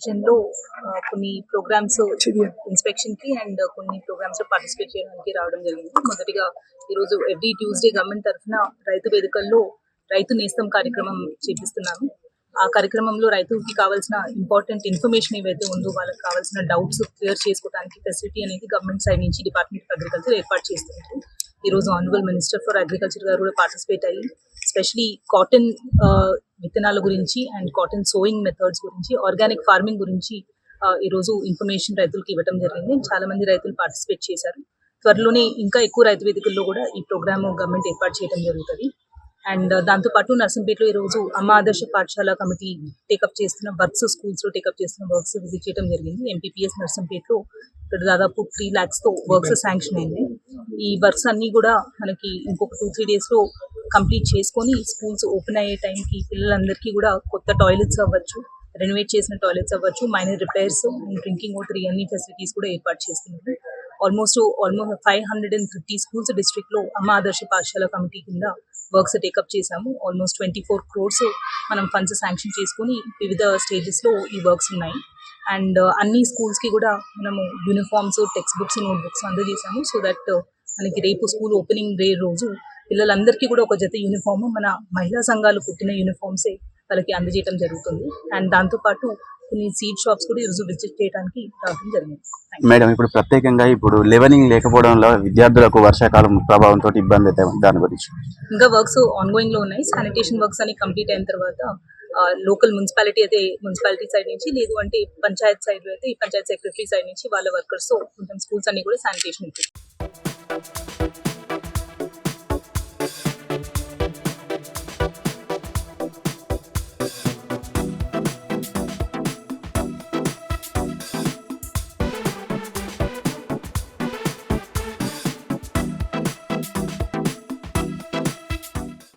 విజన్లో కొన్ని programmes ఇన్స్పెక్షన్కి and కొన్ని ప్రోగ్రామ్స్లో పార్టిసిపేట్ చేయడానికి రావడం జరిగింది. మొదటిగా ఈ రోజు ఎవ్రీ ట్యూస్డే గవర్నమెంట్ తరఫున రైతు వేదికల్లో రైతు నేస్తం కార్యక్రమం చేపిస్తున్నాము ఆ కార్యక్రమంలో రైతుకి కావాల్సిన ఇంపార్టెంట్ ఇన్ఫర్మేషన్ ఏవైతే ఉందో వాళ్ళకి కావాల్సిన డౌట్స్ క్లియర్ చేసుకోవడానికి ఫెసిలిటీ అనేది గవర్నమెంట్ సైడ్ నుంచి డిపార్ట్మెంట్ ఆఫ్ అగ్రికల్చర్ ఏర్పాటు చేస్తున్నారు. ఈ రోజు ఆనరబుల్ మినిస్టర్ ఫర్ అగ్రికల్చర్ గారు కూడా పార్టిసిపేట్ అయ్యి ఎస్పెషలీ కాటన్ uh, విత్తనాల గురించి అండ్ కాటన్ సోయింగ్ మెథడ్స్ గురించి ఆర్గానిక్ ఫార్మింగ్ గురించి ఈరోజు ఈ రోజు ఇన్ఫర్మేషన్ రైతులకు ఇవ్వడం జరిగింది. చాలా మంది రైతులు పార్టిసిపేట్ చేశారు. త్వరలోనే ఇంకా ఎక్కువ రైతు వేదికల్లో కూడా ఈ ప్రోగ్రామ్ గవర్నమెంట్ ఏర్పాటు చేయడం జరుగుతుంది. అండ్ uh, దాంతో పాటు నర్సంపేటలో ఈ రోజు Amma Adarsha Pathashala committee take up చేస్తున్న వర్క్స్ స్కూల్స్లో టేకప్ చేస్తున్న వర్క్స్ విజిట్ చేయడం జరిగింది. ఎంపీపీఎస్ నర్సంపేటలో ఇక్కడ దాదాపు త్రీ లాక్స్తో వర్క్స్ శాంక్షన్ అయింది. ఈ వర్క్స్ అన్ని కూడా మనకి ఇంకొక టూ త్రీ డేస్లో కంప్లీట్ చేసుకొని స్కూల్స్ ఓపెన్ అయ్యే టైంకి పిల్లలందరికీ కూడా కొత్త టాయిలెట్స్ అవ్వచ్చు రెనోవేట్ చేసిన టాయిలెట్స్ అవ్వచ్చు మైనర్ రిపేర్స్ డ్రింకింగ్ వాటర్ ఇవన్నీ ఫెసిలిటీస్ కూడా ఏర్పాటు చేస్తున్నారు. Almost almost five hundred and thirty schools డిస్ట్రిక్ట్లో అమ్మ ఆదర్శ పాఠశాల కమిటీ కింద వర్క్స్ టేకప్ చేశాము. ఆల్మోస్ట్ ట్వంటీ ఫోర్ క్రోర్స్ మనం ఫండ్స్ శాంక్షన్ చేసుకొని వివిధ స్టేజెస్లో ఈ వర్క్స్ ఉన్నాయి. అండ్ అన్ని స్కూల్స్కి కూడా మనము uniforms text books note books అందజేశాము. So that మనకి రేపు స్కూల్ ఓపెనింగ్ డే రోజు పిల్లలందరికీ కూడా ఒక జత యూనిఫామ్. మన మహిళా సంఘాలు కుట్టిన యూనిఫామ్సే వాళ్ళకి అందజేయడం జరుగుతుంది. అండ్ దాంతో పాటు కొన్ని సీడ్ షాప్స్ కూడా ఈరోజు విజిట్ చేయడానికి రావడం జరిగింది. మేడం ఇప్పుడు ప్రత్యేకంగా ఇప్పుడు లెవెనింగ్ లేకపోవడంలో విద్యార్థులకు వర్షాకాలం ప్రభావంతో ఇబ్బంది అయితే. దాని గురించి. ఇంకా వర్క్స్ ఆన్ గోయింగ్లో ఉన్నాయి. శానిటేషన్ వర్క్స్ అని కంప్లీట్ అయిన తర్వాత లోకల్ మున్సిపాలిటీ అయితే మున్సిపాలిటీ సైడ్ నుంచి లేదు అంటే పంచాయత్ సైడ్ అయితే ఈ పంచాయత్ సెక్రటరీ సైడ్ నుంచి వాళ్ళ వర్కర్స్ కొంచెం స్కూల్స్ అన్ని కూడా శానిటేషన్